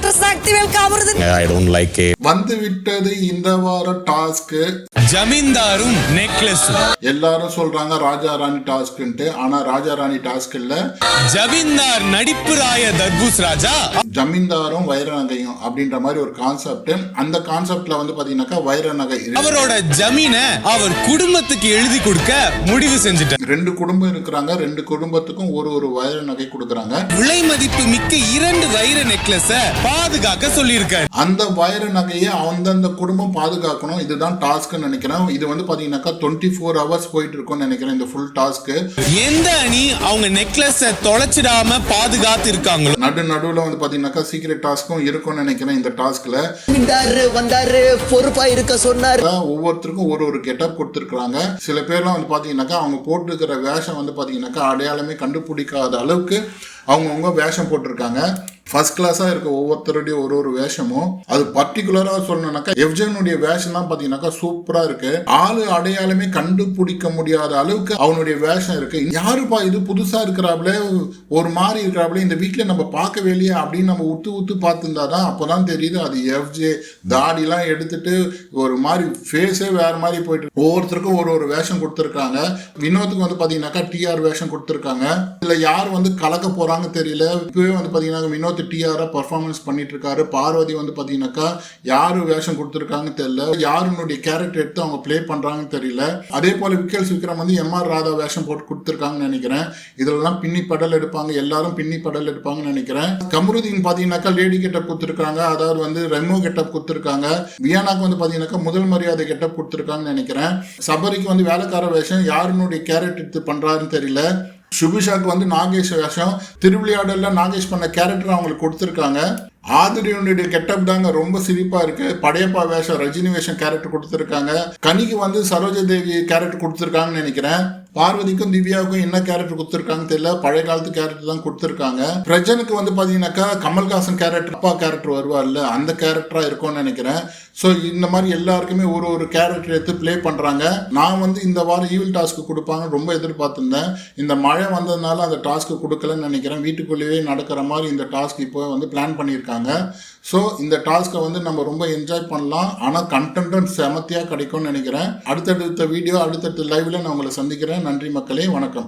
Doctor Sakthivel காமருது I don't like it. வந்து விட்டது இந்த வார டாஸ்க் ஜமீன்தாரும் நெக்லஸ் எல்லாரும் சொல்றாங்க ராஜா ராணி டாஸ்க்ன்ட்டு. ஆனா ராஜா ராணி டாஸ்க் இல்ல ஜமீன்தார் நடிப்பு ராய தர்பூஸ் ராஜா. ஜமீன்தாரும் வைர நகையும் அப்படின்ற மாதிரி ஒரு கான்செப்ட் அந்த கான்செப்ட்ல வந்து பாத்தீங்கன்னாக்கா வைர நகை. அவரோட ஜமீனை அவர் குடும்பத்துக்கு எழுதி கொடுக்க முடிவு செஞ்சுட்டார். ரெண்டு குடும்பம் இருக்கிறாங்க. ரெண்டு குடும்பத்துக்கும் ஒரு ஒரு வைர நகை கொடுக்கறாங்க. விலை மதிப்பு மிக்க இரண்டு வைர நெக்லஸ பாதுகாக்க சொல்லியிருக்காரு. அந்த வைர நகையை அந்தந்த குடும்பம் பாதுகாக்கணும். இதுதான் டாஸ்க்னு நினைக்கிறேன். இது வந்து பாத்தீங்கன்னாக்கா டுவெண்ட்டி ஃபோர் ஹவர்ஸ் போயிட்டு இருக்கும்னு நினைக்கிறேன் இந்த ஃபுல் டாஸ்க் எந்த அணி அவங்க நெக்லஸ தொலைச்சிடாம பாதுகாத்து இருக்காங்களோ நடு நடுவுல வந்து பாத்தீங்கன்னாக்கா சீக்ரெட் டாஸ்க்கும் இருக்கும்னு நினைக்கிறேன் இந்த டாஸ்க்ல வந்தாரு வந்தாரு பொறுப்பா இருக்க சொன்னாரு. ஒவ்வொருத்தருக்கும் ஒரு ஒரு கெட்டப் கொடுத்துருக்காங்க சில பேர்லாம் வந்து பாத்தீங்கன்னாக்கா அவங்க போட்டிருக்கிற வேஷம் வந்து பாத்தீங்கன்னாக்கா அடையாளமே கண்டுபிடிக்காத அளவுக்கு அவங்கவுங்க வேஷம் போட்டிருக்காங்க. ஃபர்ஸ்ட் கிளாஸாக இருக்க ஒவ்வொருத்தருடைய ஒரு ஒரு வேஷமும் அது பர்டிகுலராக சொல்லணும்னாக்கா எஃப்ஜனுடைய வேஷம் தான் பார்த்தீங்கன்னாக்கா சூப்பராக இருக்கு. ஆளு அடையாளமே கண்டுபிடிக்க முடியாத அளவுக்கு அவனுடைய வேஷம் இருக்கு. யாருப்பா இது புதுசாக இருக்கிறாப்ல? ஒரு மாதிரி இருக்கிறாப்ல? இந்த வீட்டில் நம்ம பார்க்கவே இல்லையே அப்படின்னு நம்ம உத்து உத்து பார்த்துருந்தா தான் அப்போதான் தெரியுது. அது எஃப்ஜே தாடிலாம் எடுத்துட்டு ஒரு மாதிரி ஃபேஸே வேற மாதிரி போயிட்டு ஒவ்வொருத்தருக்கும் ஒரு ஒரு வேஷம் கொடுத்துருக்காங்க. வினோத்துக்கு வந்து பார்த்தீங்கன்னாக்கா டிஆர் வேஷம் கொடுத்துருக்காங்க. இதில் யார் வந்து கலக்க போறாங்க தெரியல. இப்போவே வந்து பார்த்தீங்கன்னா வினோத் டிஆரா பர்ஃபார்மன்ஸ் பண்ணிட்டு இருக்காரு பார்வதி வந்து பார்த்தீங்கன்னாக்கா யார் வேஷம் கொடுத்துருக்காங்க தெரியல. யாருனுடைய கேரக்டர் எடுத்து அவங்க ப்ளே பண்றாங்கன்னு தெரியல. அதே போல விக்கல்ஸ் விக்ரம் வந்து எம்ஆர் ராதா வேஷம் போட்டு கொடுத்துருக்காங்கன்னு நினைக்கிறேன். இதெல்லாம் பின்னி படல் எடுப்பாங்க. எல்லாரும் பின்னி படல் எடுப்பாங்கன்னு நினைக்கிறேன். கமருதீன் பார்த்தீங்கன்னாக்கா லேடி கெட்டப் கொடுத்துருக்காங்க. அதாவது வந்து ரெமோ கெட்டப் கொடுத்துருக்காங்க. வியானாக்கு வந்து பார்த்தீங்கன்னாக்கா முதல் மரியாதை கெட்டப் கொடுத்துருக்காங்கன்னு நினைக்கிறேன். சபரிக்கு வந்து வேலைக்கார வேஷம் யாருனுடைய கேரக்டர் எடுத்து பண்ணுறாருன்னு தெரியல. சுபிஷாக்கு வந்து நாகேஷ் வேஷம் திருவிளையாடல்ல நாகேஷ் பண்ண கேரக்டர் அவங்களுக்கு கொடுத்துருக்காங்க. ஆதிரியனுடைய கெட்டப் தாங்க ரொம்ப சிரிப்பா இருக்கு. படையப்பா வேஷம் ரஜினி வேஷம் கேரக்டர் கொடுத்துருக்காங்க. கனிக்கு வந்து சரோஜா தேவி கேரக்டர் கொடுத்துருக்காங்கன்னு நினைக்கிறேன். பார்வதிக்கும் திவ்யாவுக்கும் என்ன கேரக்டர் கொடுத்துருக்காங்கன்னு தெரியல. பழைய காலத்து கேரக்டர் தான் கொடுத்துருக்காங்க. பிரஜனுக்கு வந்து பார்த்தீங்கன்னாக்கா கமல்ஹாசன் கேரக்டர் அப்பா கேரக்டர் வருவார்ல அந்த கேரக்டரா இருக்கும்னு நினைக்கிறேன். ஸோ இந்த மாதிரி எல்லாருக்குமே ஒரு ஒரு கேரக்டர் எடுத்து ப்ளே பண்றாங்க. நான் வந்து இந்த வாரம் ஈவில் டாஸ்க் கொடுப்பாங்க ரொம்ப எதிர்பார்த்திருந்தேன். இந்த மழை வந்ததுனால அந்த டாஸ்க் கொடுக்கலன்னு நினைக்கிறேன். வீட்டுக்குள்ளேயே நடக்கிற மாதிரி இந்த டாஸ்க் இப்போ வந்து பிளான் பண்ணியிருக்காங்க. ஸோ இந்த டாஸ்க்கை வந்து நம்ம ரொம்ப என்ஜாய் பண்ணலாம். ஆனால் கண்டென்ட்டும் செமத்தியாக கிடைக்கும்னு நினைக்கிறேன். அடுத்தடுத்த வீடியோ அடுத்தடுத்த லைவில் நான் உங்களை சந்திக்கிறேன். நன்றி மக்களே வணக்கம்.